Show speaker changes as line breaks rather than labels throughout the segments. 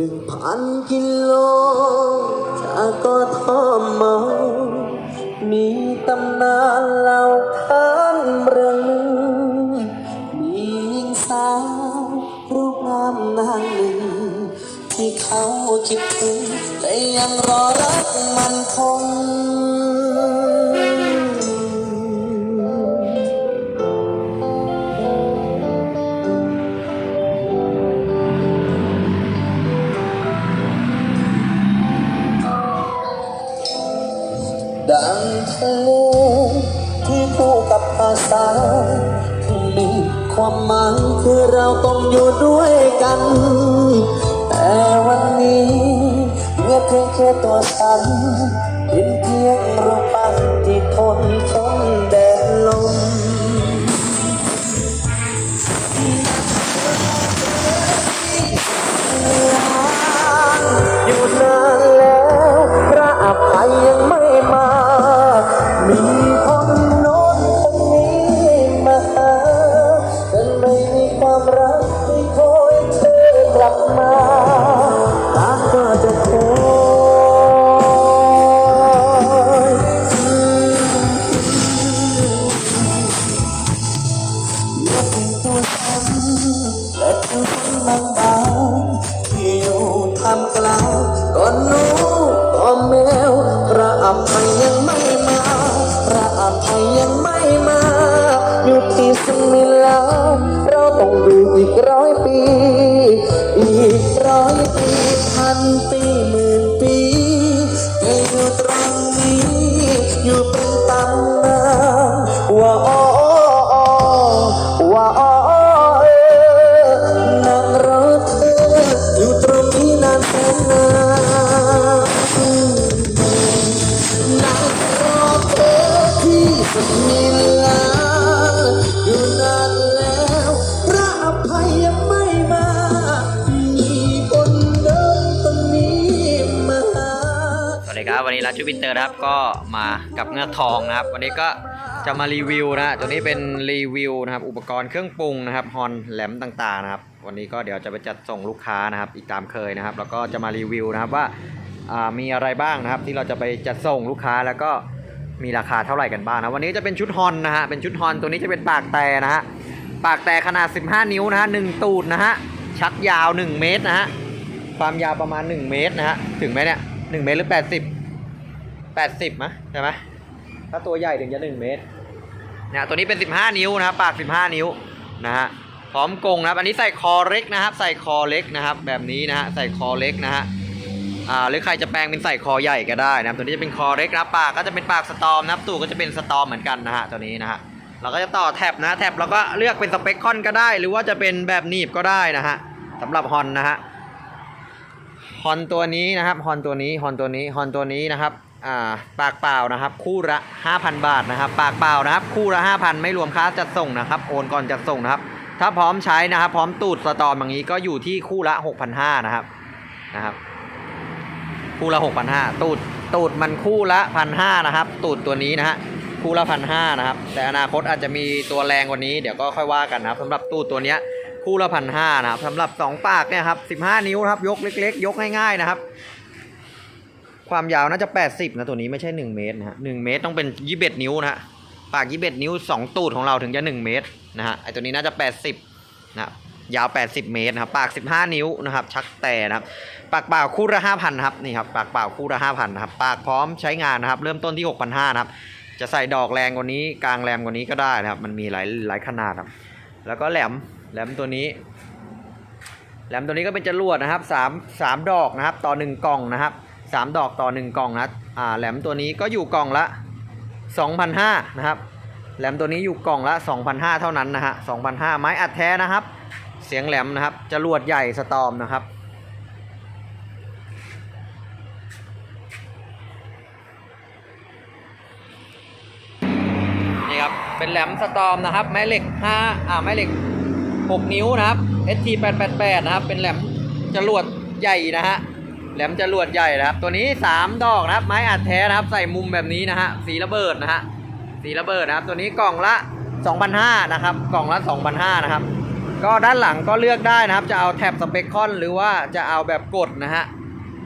หนึ่งพันกิโลจากกทมมีตำนานเล่าขานเรื่องหนึ่งมีหญิงสาวรูปงามนางหนึ่ง ที่เขาคิดถึงแต่ยังรอรักมันคง ความหมายคือเราต้องอยู่ด้วยกัน แต่วันนี้เมื่อเพียงแค่ตัวฉันเป็นเพียงรูปปั้นที่ทนแค่ นะครั
บก็มากับเงือกทองนะครับ วันนี้ก็จะมารีวิวนะตัวนี้เป็นรีวิวนะครับ อุปกรณ์เครื่องปรุงนะครับฮอนแหลมต่างๆนะครับ วันนี้ก็เดี๋ยวจะไปจัดส่งลูกค้านะครับ อีกตามเคยนะครับ แล้วก็จะมารีวิวนะครับว่ามีอะไรบ้างนะครับ ที่เราจะไปจัดส่งลูกค้าแล้วก็มีราคาเท่าไหร่กันบ้างนะวันนี้จะเป็นชุดฮอนนะฮะเป็นชุดฮอนตัวนี้จะเป็นปากแต่นะฮะปากแต่ขนาด 15 นิ้วนะฮะหนึ่งตูดนะฮะชักยาว 1 เมตรนะฮะความยาวประมาณ 1 เมตรนะฮะถึงไหมเนี่ย1เมตรหรือ 80 80มะใช่ไหมถ้าตัวใหญ่ถึงจะ1เมตรเนี่ยตัวนี้เป็น 15 นิ้วนะครับ ปาก 15 นิ้วนะฮะพร้อมกรงนะครับ อันนี้ใส่คอเล็กนะครับ ใส่คอเล็กนะครับ แบบนี้นะฮะใส่คอเล็กนะฮะอ่าหรือใครจะแปลงเป็นใส่คอใหญ่ก็ได้นะครับ ตัวนี้จะเป็นคอเล็กนะครับปากก็จะเป็นปากสตอมนะครับ ตูดก็จะเป็นสตอมเหมือนกันนะฮะตัวนี้นะฮะเราก็จะต่อแท็บนะแท็บเราก็เลือกเป็นสเปคคอนก็ได้ หรือว่าจะเป็นแบบหนีบก็ได้นะฮะสำหรับฮอนนะฮะฮอนตัวนี้นะครับฮอนตัวนี้ฮอนตัวนี้ฮอนตัวนี้นะครับอ่า ปากเปล่านะครับ คู่ละ 5,000 บาทนะครับ ปากเปล่านะครับ คู่ละ 5,000 ไม่รวมค่าจัดส่งนะครับ โอนก่อนจัดส่งนะครับ ถ้าพร้อมใช้นะครับ พร้อมตูดสตอมอย่างนี้ก็อยู่ที่คู่ละ 6,500นะครับนะครับ คู่ละ 6,500 ตูดตูดมันคู่ละ 1,500นะครับ ตูดตัวนี้นะฮะคู่ละ1,500นะครับ แต่อนาคตอาจจะมีตัวแรงกว่านี้เดี๋ยวก็ค่อยว่ากันนะครับสำหรับตูดตัวเนี้ยคู่ละพันห้านะครับสำหรับ 2 ปากเนี่ยครับ15 นิ้วครับยกเล็ก ๆ ยกง่ายๆนะครับ ความยาวน่าจะ 80 นะตัวนี้ไม่ใช่ 1 เมตรนะฮะ1เมตรต้องเป็น 21 นิ้วนะฮะปาก 21 นิ้ว 2 ตูดของเราถึงจะ 1 เมตรนะฮะไอตัวนี้น่าจะ 80นะยาว 80 เมตรนะครับปาก 15 นิ้วนะครับชักแต่นะครับปากเปล่าคู่ละ5,000นะครับนี่ครับปากเปล่าคู่ละ5,000นะครับปากพร้อมใช้งานนะครับเริ่มต้นที่ 6,500นะครับจะใส่ดอกแรงกว่านี้กลางแรงกว่านี้ก็ได้นะครับมันมีหลายหลายขนาดครับแล้วก็แหลมแหลมตัวนี้แหลมตัวนี้ก็เป็นจรวดนะครับสามสามดอกนะครับต่อหนึ่งกล่องนะครับ สามดอกต่อหนึ่งกล่องนะอ่าแหลมตัวนี้ก็อยู่กล่องละ 2,500นะครับแหลมตัวนี้อยู่กล่องละ 2,500 เท่านั้นนะฮะ2,500 ไม้อัดแท้นะครับ เสียงแหลมนะครับจรวดใหญ่สตอมนะครับ นี่ครับ เป็นแหลมสตอมนะครับแม่เหล็ก 5 อ่าแม่เหล็ก 6 นิ้วนะครับ ST 888 นะครับ เป็นแหลมจรวดใหญ่นะฮะ แหลมจรวดใหญ่นะครับ ตัวนี้ 3 ดอกนะครับ ไม้อัดแท้นะครับ ใส่มุมแบบนี้นะฮะ สีระเบิดนะฮะ สีระเบิดนะครับ ตัวนี้กล่องละ2,500นะครับ กล่องละ2,500นะครับ ก็ด้านหลังก็เลือกได้นะครับ จะเอาแท็บสเปคคอนหรือว่าจะเอาแบบกดนะฮะ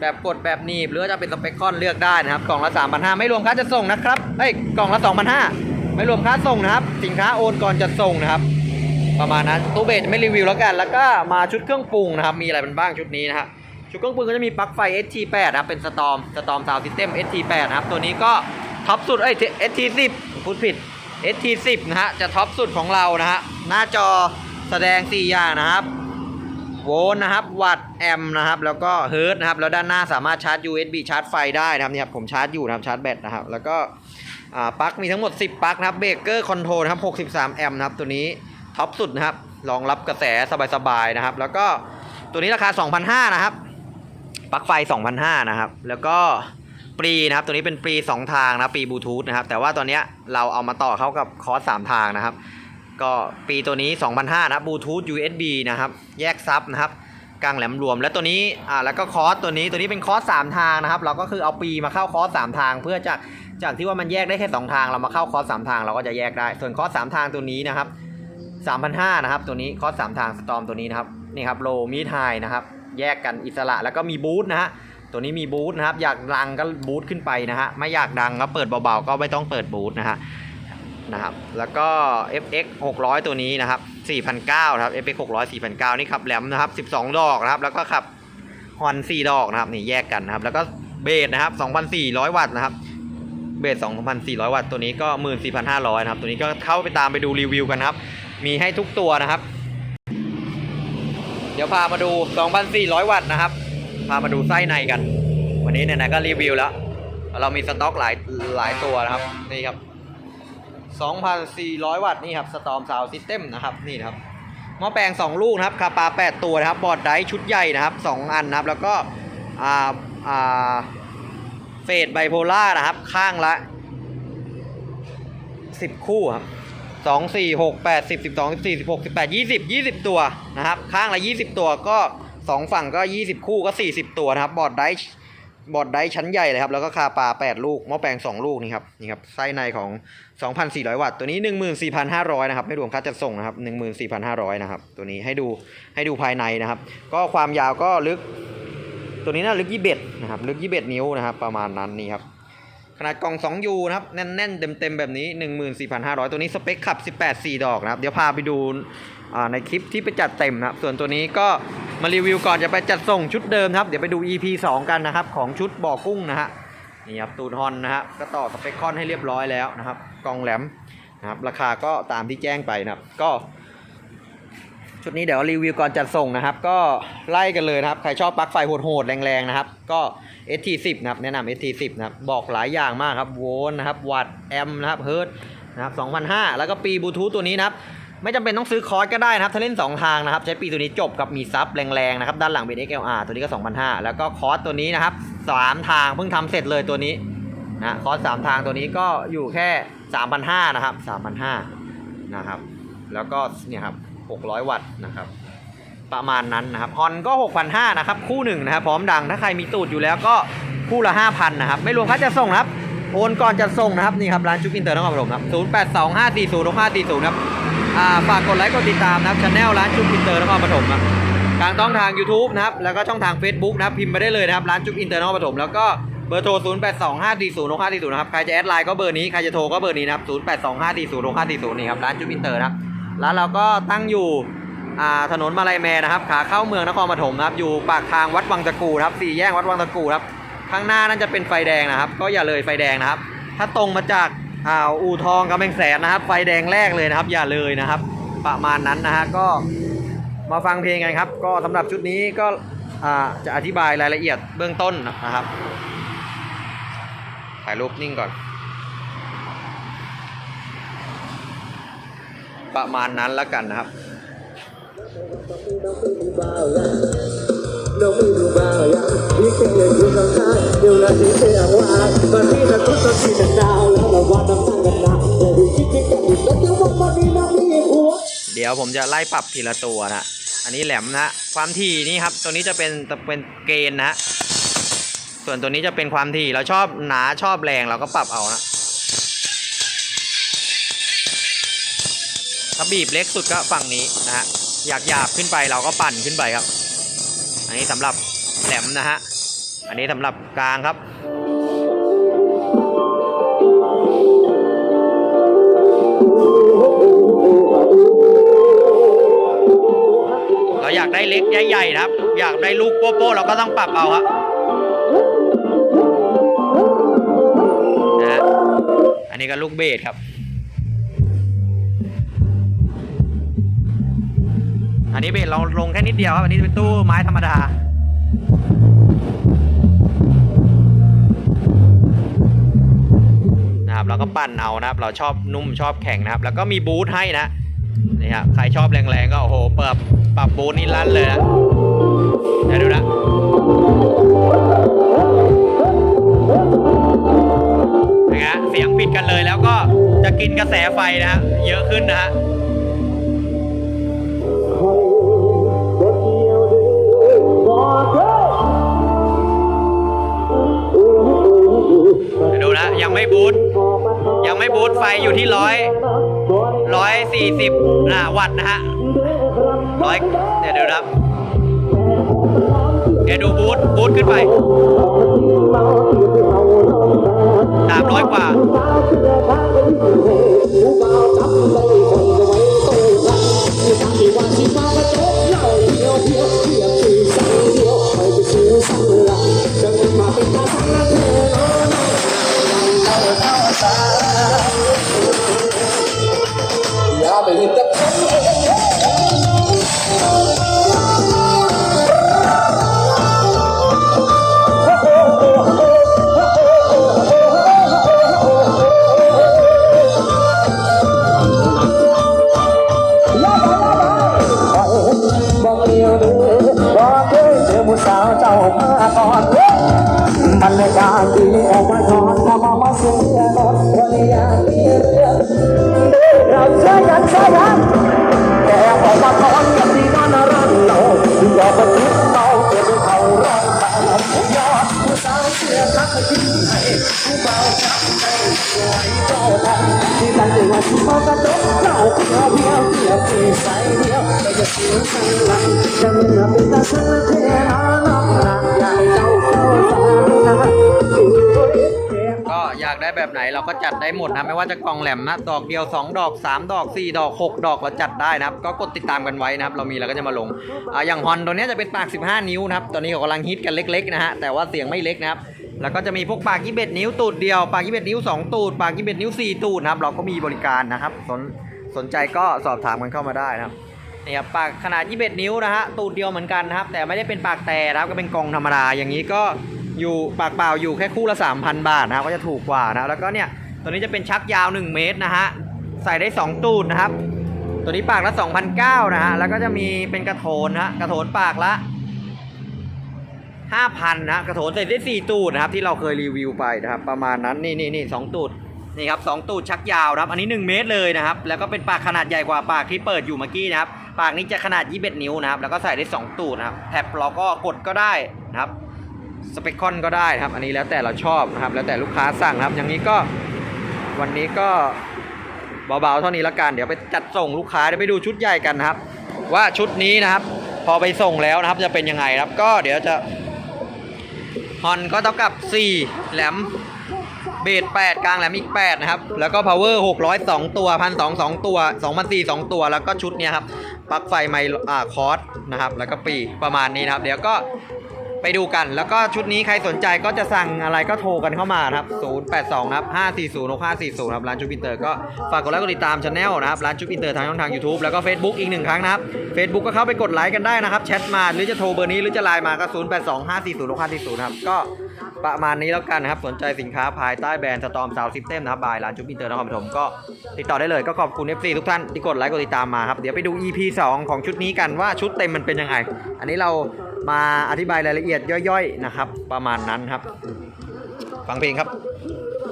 แบบกดแบบหนีบหรือจะเป็นสเปคคอนเลือกได้นะครับ กล่องละ3,500ไม่รวมค่าจะส่งนะครับ เอ้ย กล่องละ2,500ไม่รวมค่าส่งนะครับ สินค้าโอนก่อนจะส่งนะครับประมาณนั้นตู้เบสไม่รีวิวแล้วกัน แล้วก็มาชุดเครื่องปรุงนะครับ มีอะไรเป็นบ้างชุดนี้นะครับ ชุดเครื่องปรุงก็จะมีปลั๊กไฟ ST8 ครับเป็นสตอมสตอมซาวด์ซิสเต็ม ST8 ครับตัวนี้ก็ท็อปสุดเอ้ย ST10 พูดผิด ST10 นะฮะจะท็อปสุดของเรานะฮะหน้าจอแสดง 4 อย่างนะครับโวลต์นะครับ วัตต์แอมป์นะครับ แล้วก็เฮิร์ตนะครับ แล้วด้านหน้าสามารถชาร์จ USB ชาร์จไฟได้นะครับเนี่ยผมชาร์จอยู่นะครับชาร์จแบตนะครับ แล้วก็ปลั๊กมีทั้งหมด 10ปลั๊กนะครับเบรกเกอร์คอนโทรลครับ 63 แอมป์นะครับ ตัวนี้ท็อปสุดนะครับรองรับกระแสสบายๆนะครับ แล้วก็ตัวนี้ราคา 2,500นะครับ ปลั๊กไฟ2,500นะครับ แล้วก็ปรีนะครับ ตัวนี้เป็นปรี 2 ทางนะปรีบลูทูธนะครับ แต่ว่าตอนนี้เราเอามาต่อเข้ากับคอร์ส3ทางนะครับ ก็ปีตัวนี้2,500นะบบลูทูธ USB นะครับ แยกซับนะครับกลางแหลมรวม แล้วตัวนี้อ่าแล้วก็คอร์สตัวนี้ตัวนี้เป็นคอร์ส3ทางนะครับ เราก็คือเอาปีมาเข้าคอร์ส3ทาง เพื่อจากจากที่ว่ามันแยกได้แค่ 2 ทาง เรามาเข้าคอร์ส3ทางเราก็จะแยกได้ ส่วนคอร์ส3ทางตัวนี้นะครับ3,500นะครับตัวนี้คอร์ส3ทางสตอมตัวนี้นะครับนี่ครับโลมีไฮนะครับ แยกกันอิสระแล้วก็มีบูทนะฮะตัวนี้มีบูทนะครับ อยากดังก็บูทขึ้นไปนะฮะไม่อยากดังก็เปิดเบาๆก็ไม่ต้องเปิดบูทนะฮะนะครับแล้วก็ FX 600 ตัวนี้นะครับ4,900นะครับ FX 600 4,900นี่ขับแหลมนะครับ12 ดอกนะครับแล้วก็ขับฮอน4ดอกนะครับนี่แยกกันนะครับแล้วก็เบสนะครับ2,400 วัตต์นะครับเบส2,400 วัตต์ตัวนี้ก็ 14,500 นะครับ ตัวนี้ก็เข้าไปตามไปดูรีวิวกันนะครับ มีให้ทุกตัวนะครับ ดี๋ยวพามาดู 2,400 วัตต์นะครับ พามาดูไส้ในกัน วันนี้ไหนๆก็รีวิวแล้ว เรามีสต็อกหลายหลายตัวนะครับ นี่ครับ 2,400 วัตต์นี่ครับสตอมซาวซิสเต็มนะครับ นี่ครับหม้อแปลง 2 ลูกนะครับคาปา 8 ตัวนะครับ บอร์ดไดชุดใหญ่นะครับ 2 อันนะครับ แล้วก็อ่าอ่าเฟสไบโพล่านะครับ ข้างละ 10 คู่ครับ 2 4 6 8 10 12 14 16 18 20 20ตัวนะครับ ข้างละ20ตัวก็2ฝั่งก็20คู่ก็40ตัวนะครับ บอร์ดไดร์บอร์ดไดร์ชั้นใหญ่เลยครับ แล้วก็คาปา8ลูกหม้อแปลง2ลูกนี่ครับนี่ครับไส้ในของ2,400วัตต์ตัวนี้14,500นะครับไม่รวมค่าจัดส่งนะครับ14,500นะครับตัวนี้ให้ดูให้ดูภายในนะครับ ก็ความยาวก็ลึก ตัวนี้น่าลึก21นะครับลึก21นิ้วนะครับประมาณนั้นนี่ครับ ขนาดกล่อง 2U นะครับ แน่น ๆ เต็ม ๆ แบบนี้ 14,500 ตัวนี้สเปคขับ 18 4 ดอกนะครับ เดี๋ยวพาไปดูในคลิปที่ไปจัดเต็มนะครับ ส่วนตัวนี้ก็มารีวิวก่อนจะไปจัดส่งชุดเดิมครับ เดี๋ยวไปดู EP 2 กันนะครับ ของชุดบ่อกุ้งนะฮะนี่ครับตูนฮอนนะฮะก็ต่อสเปคคอนให้เรียบร้อยแล้วนะครับกล่องแหลมนะครับราคาก็ตามที่แจ้งไปนะครับก็ ชุดนี้เดี๋ยวรีวิวก่อนจัดส่งนะครับ ก็ไล่กันเลยนะครับ ใครชอบปลั๊กไฟโหดๆแรงๆนะครับ ก็ ST10 นะครับ แนะนำ ST10 นะครับ บอกหลายอย่างมากครับ โวลต์นะครับ วัตต์ แอมป์นะครับ เฮิร์ตนะครับ2,500แล้วก็ปีบลูทูธตัวนี้นะครับ ไม่จำเป็นต้องซื้อคอร์สก็ได้นะครับ ถ้าเล่น 2 ทางนะครับ ใช้ปีตัวนี้จบกับมีซับแรงๆนะครับ ด้านหลังเป็น XLR ตัวนี้ก็2,500แล้วก็คอร์สตัวนี้นะครับ3ทางเพิ่งทำเสร็จเลยตัวนี้นะคอร์ส3ทางตัวนี้ก็อยู่แค่ 3,500นะครับ3,500นะครับ แล้วก็เนี่ยครับ 600 วัตต์นะครับ ประมาณนั้นนะครับฮอนก็ 6,500นะครับ คู่หนึ่งนะครับพร้อมดังถ้าใครมีตูดอยู่แล้วก็คู่ละ 5,000นะครับ ไม่รวมค่าจะส่งนะครับ โอนก่อนจะส่งนะครับนี่ครับร้านชุบอินเตอร์นครปฐมครับ0825406540ครับอ่าฝากกดไลค์กดติดตามนะครับช anel ร้านชุบอินเตอร์นครปฐมครับทางช่องทาง YouTube นะครับ แล้วก็ช่องทาง Facebook นะครับ พิมพ์ไปได้เลยนะครับ ร้านชุบอินเตอร์นครปฐมแล้วก็เบอร์โทร 0825406540 นะครับ ใครจะแอดไลน์ก็เบอร์นี้ ใครจะโทรก็เบอร์นี้นะครับ 0825406540 นี่ครับ ร้านชุบอินเตอร์นะครับ ร้านเราก็ตั้งอยู่ถนนมาลายแมนะครับ ขาเข้าเมืองนครปฐมนะครับ อยู่ปากทางวัดวังตะกูครับสี่แยกวัดวังตะกูครับ ข้างหน้านั่นจะเป็นไฟแดงนะครับ ก็อย่าเลยไฟแดงนะครับ ถ้าตรงมาจากอ่าวอู่ทองกำแพงแสนนะครับ ไฟแดงแรกเลยนะครับ อย่าเลยนะครับ ประมาณนั้นนะฮะ ก็มาฟังเพลงกันครับ ก็สำหรับชุดนี้ก็จะอธิบายรายละเอียดเบื้องต้นนะครับ ถ่ายรูปนิ่งก่อน ประมาณนั้นแล้วกันนะครับ
เราไม่รู้บ้ายังยิ่งเป็นเลยอยู่ข้างๆเดี๋ยวนาทีเสียว่าวันนี้นะทุกสักทีดาวแล้วเราว่าน้ำตากันนะแต่ดูคิดคิดกันอีกแล้วจะว่าวันนี้นะมีหัว
เดี๋ยวผมจะไล่ปรับทีละตัวนะอันนี้แหลมนะความถี่นี่ครับ ตัวนี้จะเป็นจะเป็นเกณฑ์นะ ส่วนตัวนี้จะเป็นความถี่เราชอบหนาชอบแรงเราก็ปรับเอานะ ถ้าบีบเล็กสุดก็ฝั่งนี้นะฮะอยากหยาบขึ้นไปเราก็ปั่นขึ้นไปครับ อันนี้สำหรับแหลมนะฮะอันนี้สำหรับกลางครับเราอยากได้เล็กใหญ่ๆนะครับ อยากได้ลูกโป๊ะๆเราก็ต้องปรับเอาครับนะอันนี้ก็ลูกเบสครับ นนี้เบสเราลงแค่นิดเดียวครับ อันนี้เป็นตู้ไม้ธรรมดา นะครับเราก็ปั่นเอานะครับ เราชอบนุ่มชอบแข็งนะครับ แล้วก็มีบูทให้นะ นี่ครับใครชอบแรงๆก็โอ้โหเปิดปรับบูทนี่ลั่นเลยนะเดี๋ยวดูนะนะฮะเสียงปิดกันเลยแล้วก็จะกินกระแสไฟนะฮะเยอะขึ้นนะฮะ ยังไม่บูทยังไม่บูทไฟอยู่ที่ร้อยร้อยสี่สิบนะวัตต์นะฮะร้อยเดี๋ยวเดี๋ยวครับเดี๋ยวดูบูทบูทขึ้นไปสามร้อยกว่า
อย่า แกออกมาทอนกับที่นอนรันเราอย่าไปคิดเมาเก็บเขาร้อยตามยอดผู้สาวเชื่อทักทิ้งให้ผู้เบาจับใจสวยเจ้าทันที่ตั้งใจว่าที่เขากระดดเจ้าเพียวเพียวเพียวที่ใส่เดียวไม่จะเสียสันหลังจะมีน้ำตาสันเทนาน้องนะอยากให้เจ้าเข้าสารนะ
ก็อยากได้แบบไหนเราก็จัดได้หมดนะไม่ว่าจะกล่องแหลมนะดอกเดียว 2 ดอก 3 ดอก 4 ดอก 6 ดอกเราจัดได้นะครับ ก็กดติดตามกันไว้นะครับ เรามีเราก็จะมาลงอ่าอย่างฮอนตัวนี้จะเป็นปาก 15 นิ้วนะครับตอนนี้เขากำลังฮิตกันเล็กๆนะฮะแต่ว่าเสียงไม่เล็กนะครับแล้วก็จะมีพวกปาก21นิ้วตูดเดียวปาก21นิ้ว 2 ตูด ปาก21นิ้ว 4 ตูดนะครับเราก็มีบริการนะครับสนสนใจก็สอบถามกันเข้ามาได้นะครับนี่ครับปากขนาด21นิ้วนะฮะตูดเดียวเหมือนกันนะครับแต่ไม่ได้เป็นปากแต่นะครับก็เป็นกล่องธรรมดาอย่างนี้ก็ อยู่ปากเปล่าอยู่แค่คู่ละ 3,000 บาทนะครับก็จะถูกกว่านะแล้วก็เนี่ยตัวนี้จะเป็นชักยาว 1 เมตรนะฮะใส่ได้ 2 ตูดนะครับ ตัวนี้ปากละ2,009นะฮะแล้วก็จะมีเป็นกระโถนนะฮะกระโถนปากละ5,000นะกระโถนใส่ได้ 4 ตูดนะครับที่เราเคยรีวิวไปนะครับประมาณนั้นนี่นี่นี่สองตูดนี่ครับสองตูดชักยาวนะครับอันนี้ 1 เมตรเลยนะครับแล้วก็เป็นปากขนาดใหญ่กว่าปากที่เปิดอยู่เมื่อกี้นะครับปากนี้จะขนาด21นิ้วนะครับแล้วก็ใส่ได้ 2 ตูดนะครับแท็บเราก็กดก็ได้นะครับ สเปคคอนก็ได้ครับ อันนี้แล้วแต่เราชอบนะครับ แล้วแต่ลูกค้าสั่งครับ อย่างนี้ก็วันนี้ก็เบาๆเท่านี้ละกันเดี๋ยวไปจัดส่งลูกค้าเดี๋ยวไปดูชุดใหญ่กันนะครับ ว่าชุดนี้นะครับ พอไปส่งแล้วนะครับจะเป็นยังไงครับ ก็เดี๋ยวจะฮอนก็เท่ากับ 4 แหลมเบส8 กลางแหลมอีก 8 นะครับ แล้วก็ power 602 ตัว1,200 2ตัว2,400 2ตัว แล้วก็ชุดเนี้ยครับ ปลั๊กไฟไมอ่าคอร์สนะครับ แล้วก็ปีประมาณนี้นะครับ เดี๋ยวก็ ไปดูกัน แล้วก็ชุดนี้ใครสนใจก็จะสั่งอะไรก็โทรกันเข้ามาครับ 082ครับ540 6540ครับร้านชุบอินเตอร์ก็ฝากกดไลค์กดติดตามช anel นะครับร้านชุบอินเตอร์ทางช่องทาง YouTube แล้วก็ Facebook อีกหนึ่งครั้งนะครับ Facebook ก็เข้าไปกดไลค์กันได้นะครับแชทมาหรือจะโทรเบอร์นี้หรือจะไลน์มาก็ 082 540 6540ครับก็ประมาณนี้แล้วกันนะครับ สนใจสินค้าภายใต้แบรนด์สตอมซาวซิสเต็มนะครับบายร้านชุบอินเตอร์นครปฐมก็ติดต่อได้เลยก็ขอบคุณ FC ทุกท่านที่กดไลค์กดติดตามมาครับ เดี๋ยวไปดู EP 2 ของชุดนี้กันว่าชุดเต็มมันเป็นยังไง อันนี้เรา มาอธิบายรายละเอียดย่อยๆนะครับ ประมาณนั้นครับ ฟังเพลงครับ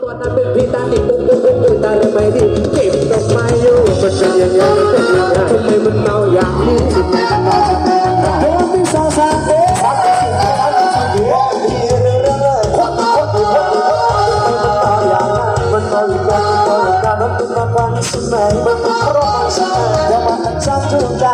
ตัวนั้นเป็นพี่ตาดิปุ๊บปุ๊บปุ๊บปุ๊บตาเลยไม่ดีเก็บดอกไม้อยู่มันเป็นยังไงมันเป็นยังไงทำไมมันเมาอย่างนี้ทำไมมันเมาทำไมมันเมายพี่สาวสาวเอ๊ะสักทีสักทีสักทีเรื่อยมันมาอย่างนั้นมันเมาอย่ามาอันมันเป็นมากกว่านี้ใช่ไ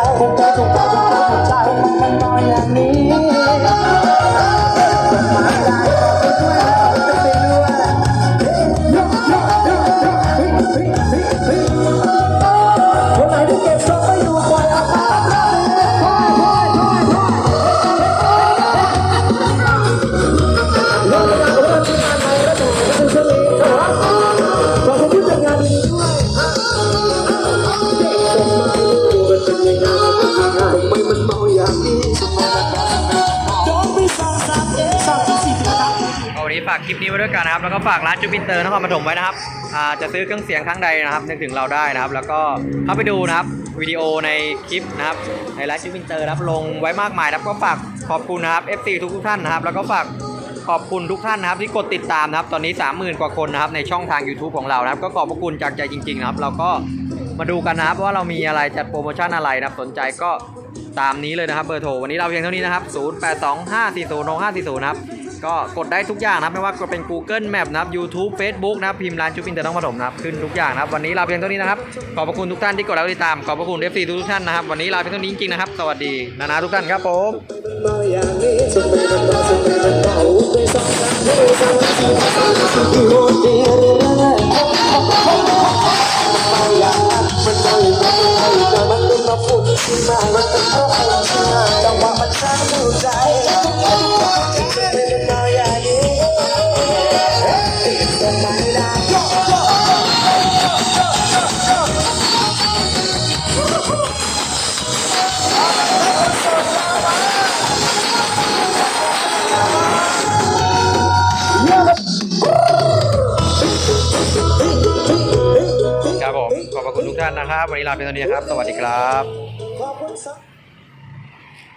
คลิปนี้
ไว้ด้วยกันนะครับ แล้วก็ฝากร้านจูปินเตอร์นครปฐมไว้นะครับจะซื้อเครื่องเสียงครั้งใดนะครับ นึกถึงเราได้นะครับ แล้วก็เข้าไปดูนะครับวิดีโอในคลิปนะครับ ในร้านจูปินเตอร์รับลงไว้มากมายนะครับ ก็ฝากขอบคุณนะครับ FC ทุกทุกท่านนะครับ แล้วก็ฝากขอบคุณทุกท่านนะครับ ที่กดติดตามนะครับ ตอนนี้ 30,000 กว่าคนนะครับในช่องทาง YouTube ของเรานะครับ ก็ขอบพระคุณจากใจจริงๆนะครับ เราก็มาดูกันนะครับว่าเรามีอะไรจัดโปรโมชั่นอะไรนะครับ สนใจก็ตามนี้เลยนะครับเบอร์โทรวันนี้เราเพียงเท่านี้นะครับ 0825406540 นะครับ ก็กดได้ทุกอย่างนะไม่ว่าจะเป็น Google Map นะครับ YouTube Facebook นะครับพิมพ์ร้านจูปินเตอร์ต้องผสมนะครับขึ้นทุกอย่างนะครับวันนี้ลาเพียงเท่านี้นะครับขอบพระคุณทุกท่านที่กดแล้วติดตามขอบพระคุณ FC ทุกท่านนะครับวันนี้ลาเพียงเท่านี้จริงๆนะครับสวัสดีนานาทุกท่านครับผม
นะ
ครับ วันนี้ลาเพียงเท่านี้ครับ สวัสดีครับ